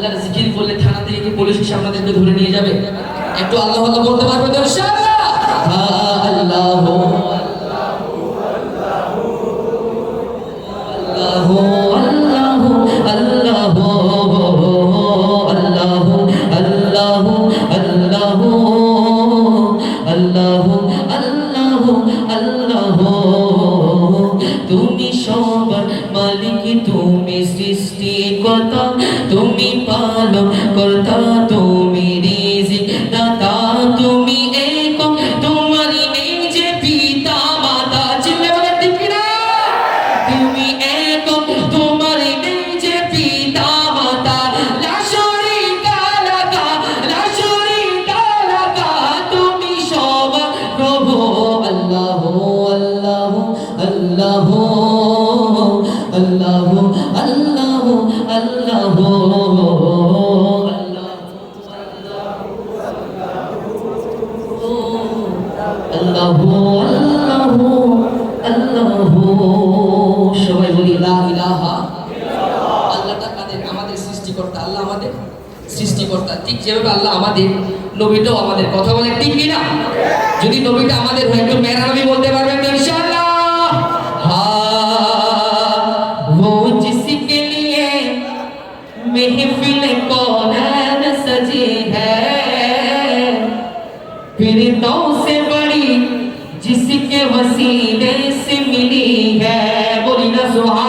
আল্লাহর জিকির করলে থানা থেকে কি পুলিশ এসে আপনাদেরকে ধরে নিয়ে যাবে একটু আল্লাহ আল্লাহ বলতে পারবে তো আল্লাহ তুমি সবার মালিক তুমি সৃষ্টি কথা তুমি পালন কর্তা তুমি রিজিক, দাতা তুমি একক তোমারই নেই পিতা মাতা চিনতে বলে না? তুমি একক তোমার নেই পিতা মাতা লা শরীকা লাকা লা শরীকা লাকা তুমি সব প্রভু, আল্লাহ আল্লাহ আল্লাহ আল্লাহ সৃষ্টিকর্তা ঠিক যেভাবে আল্লাহ আমাদের নবীটাও আমাদের কথা বলে ঠিক কি না যদি নবীটা আমাদের হয় একটু মেরা নবী বলতে পারবেন তো ইনশাআল্লাহ हाँ वो जिसके लिए महफिल कौन सजी है फिर तो से बड़ी जिसके वसीले से मिली है बोली ना सुभान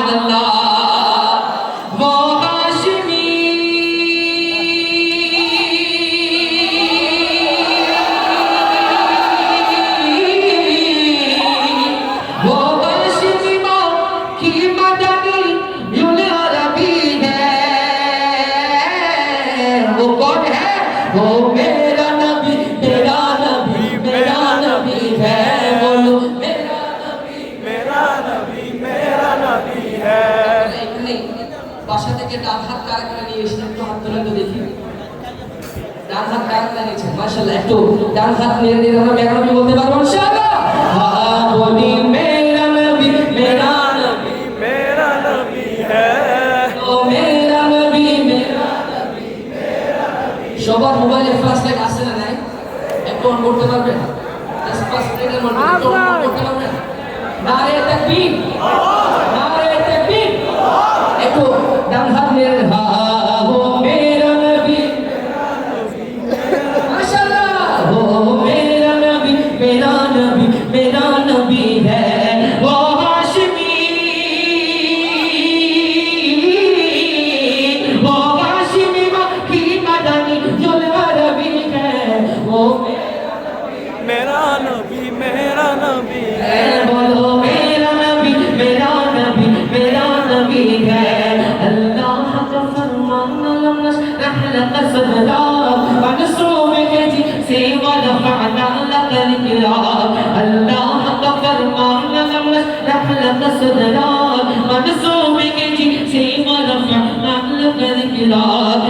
है बोलो मेरा नबी मेरा नबी मेरा नबी है এখানে বাসা থেকে ডান হাত কারা কারা নিয়ে এসেছেন একটু হাত তুলে তো দেখি ডান হাত কারা কারা নিয়েছেন মাশাআল্লাহ একটু ডান হাত নিয়ে নিয়ে আমরা মেরা নবী বলতে পারবো ইনশাআল্লাহ হ্যাঁ বলি মেরা নবী মেরা নবী मेरा नबी है ও মেরা নবী মেরা সবার মোবাইলে ফ্ল্যাশ লাইট আছে না নাই একটু অন করতে পারবেন নারে তাকবীর নারে তাকবীর একটু ডান হাত নেড়ে मेरा नबी है নবী মেরা নবী বলো মেরা নবী মেরা নবী মেরা নবী الله حق فرمان لم نحلق سبدا ونصر بك سيغ نفعنا لك الكرام الله حق فرمان لم نحلق سبدا ونصر بك سيغ نفعنا لك الكرام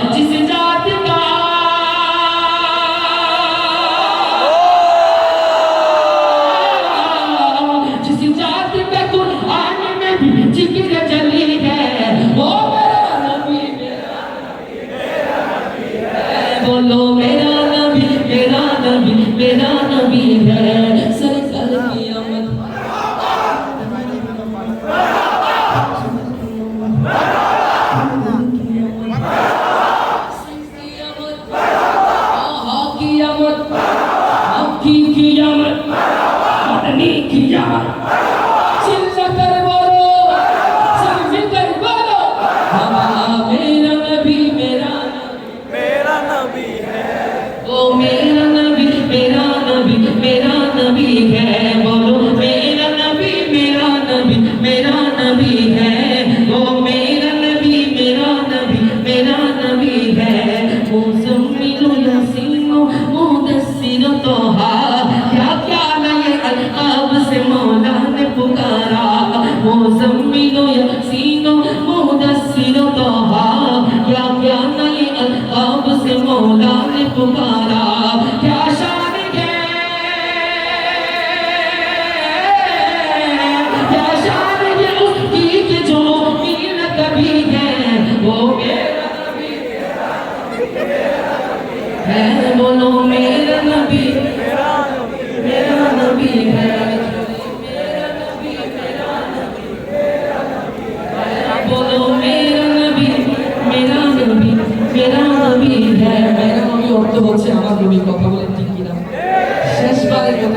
অর্থ হচ্ছে আমার নবী কথা বলে ঠিক কিনা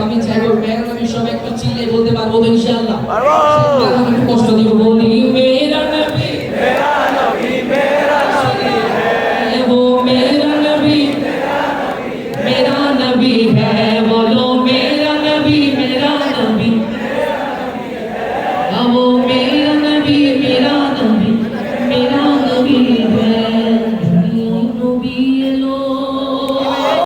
আমি চাইব মেরা নবী সব একটা চিল্লে বলতে পারব ইনশাআল্লাহ কষ্ট দিব